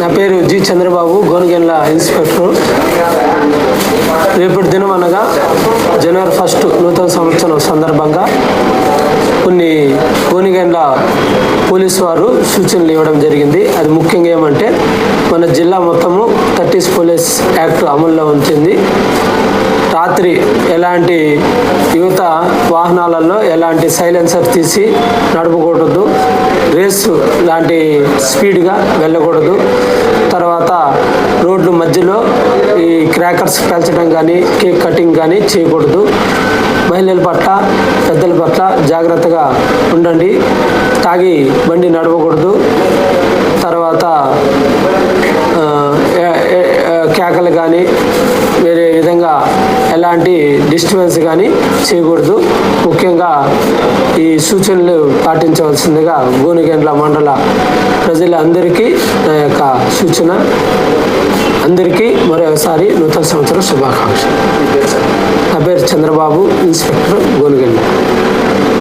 నా పేరు G Chandrababu గోనగెండ్ల inspector. రేపటి దినం అనగా జనవరి ఫస్ట్ నూతన సంవత్సరం సందర్భంగా కొన్ని గోనిగండ్ల పోలీసు వారు సూచనలు ఇవ్వడం జరిగింది. అది ముఖ్యంగా ఏమంటే మన జిల్లా మొత్తము థర్టీస్ పోలీస్ యాక్ట్ అమల్లో ఉంటుంది రాత్రి ఎలాంటి యువత వాహనాలలో ఎలాంటి సైలెన్సర్ తీసి నడపకూడదు రేసు లాంటి స్పీడ్గా వెళ్ళకూడదు. తర్వాత రోడ్లు మధ్యలో ఈ క్రాకర్స్ పెంచడం కానీ కేక్ కటింగ్ కానీ చేయకూడదు. మహిళల పట్ల పెద్దల పట్ల జాగ్రత్తగా ఉండండి. తాగి బండి నడవకూడదు. శాఖలు కానీ వేరే విధంగా ఎలాంటి డిస్టర్బెన్స్ కానీ చేయకూడదు. ముఖ్యంగా ఈ సూచనలు పాటించవలసిందిగా గోనిగండ్ల మండల ప్రజలందరికీ నా యొక్క సూచన. అందరికీ మరొకసారి నూతన సంవత్సర శుభాకాంక్షలు. నా పేరు చంద్రబాబు ఇన్స్పెక్టర్ గోనిగండ్ల.